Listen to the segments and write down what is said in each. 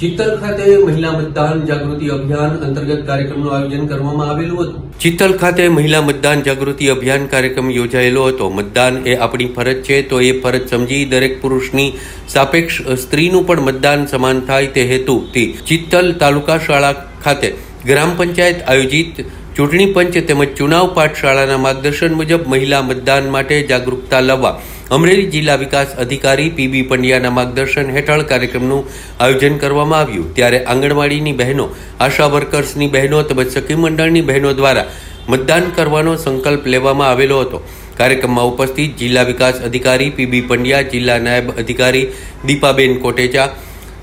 ચિત્તલ ખાતે મહિલા મતદાન જાગૃતિ અભિયાન અંતર્ગત કાર્યક્રમનું આયોજન કરવામાં આવેલું હતું. ચિત્તલ ખાતે મહિલા મતદાન જાગૃતિ અભિયાન કાર્યક્રમ યોજાયેલો હતો. મતદાન એ આપણી ફરજ છે, તો એ ફરજ સમજી દરેક પુરુષની સાપેક્ષ સ્ત્રીનું પણ મતદાન સમાન થાય તે હેતુથી ચિત્તલ તાલુકા શાળા ખાતે ગ્રામ પંચાયત આયોજિત ચૂંટણી પંચ તેમજ ચુનાવ પાઠશાળાના માર્ગદર્શન મુજબ મહિલા મતદાન માટે જાગૃતતા લાવવા અમરેલી જિલ્લા વિકાસ અધિકારી પીબી પંડ્યાના માર્ગદર્શન હેઠળ કાર્યક્રમનું આયોજન કરવામાં આવ્યું. ત્યારે આંગણવાડીની બહેનો, આશા વર્કર્સની બહેનો તેમજ સખી મંડળની બહેનો દ્વારા મતદાન કરવાનો સંકલ્પ લેવામાં આવેલો હતો. કાર્યક્રમમાં ઉપસ્થિત જિલ્લા વિકાસ અધિકારી પીબી પંડ્યા, જિલ્લા નાયબ અધિકારી દીપાબેન કોટેચા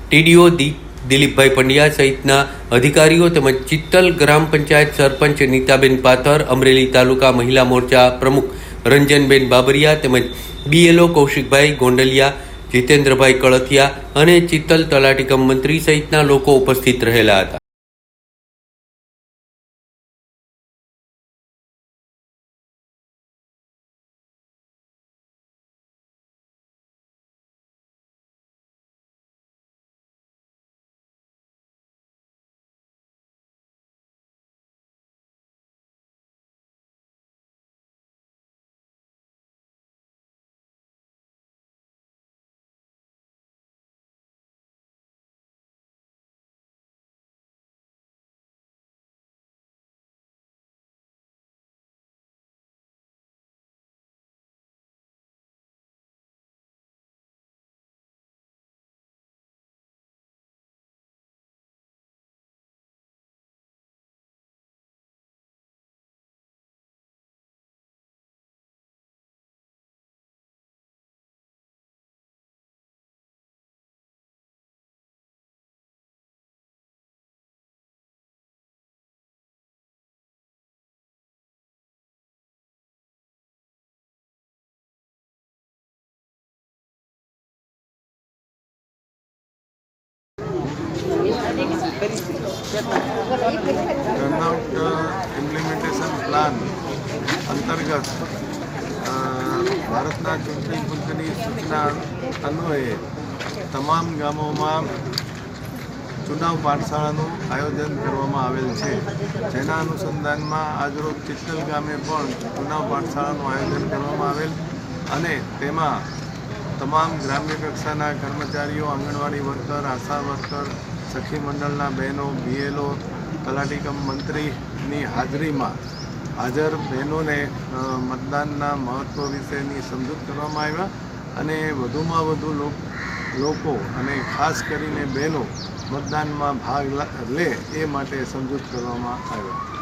ટીડીઓ દી દિલીપભાઈ પંડ્યા સહિતના અધિકારીઓ તેમજ ચિત્તલ ગ્રામ પંચાયત સરપંચ નીતાબેન પાથર, અમરેલી તાલુકા મહિલા મોરચા પ્રમુખ રંજનબેન બાબરિયા તેમજ બીએલઓ કૌશિકભાઈ ગોંડલિયા, જીતેન્દ્રભાઈ કળથિયા અને ચિત્તલ તલાટીકમ મંત્રી સહિતના લોકો ઉપસ્થિત રહેલા હતા. ટર્નઆઉટ ઇમ્પ્લિમેન્ટેશન પ્લાન અંતર્ગત ભારતના ચૂંટણી પંચની સૂચના અન્વયે તમામ ગામોમાં ચુનાવ પાઠશાળાનું આયોજન કરવામાં આવેલ છે. જેના અનુસંધાનમાં આજરોજ ચિત્તલ ગામે પણ ચુનાવ પાઠશાળાનું આયોજન કરવામાં આવેલ અને તેમાં તમામ ગ્રામ્ય કક્ષાના કર્મચારીઓ, આંગણવાડી વર્કર, આશા વર્કર, સખી મંડળના બહેનો, બીએલઓ તલાટીકમ મંત્રીની હાજરીમાં હાજર બહેનોને મતદાનના મહત્ત્વ વિશેની સમજૂત કરવામાં આવ્યા અને વધુમાં વધુ લોક- અને ખાસ કરીને બહેનો મતદાનમાં ભાગ લે એ માટે સમજૂત કરવામાં આવ્યા.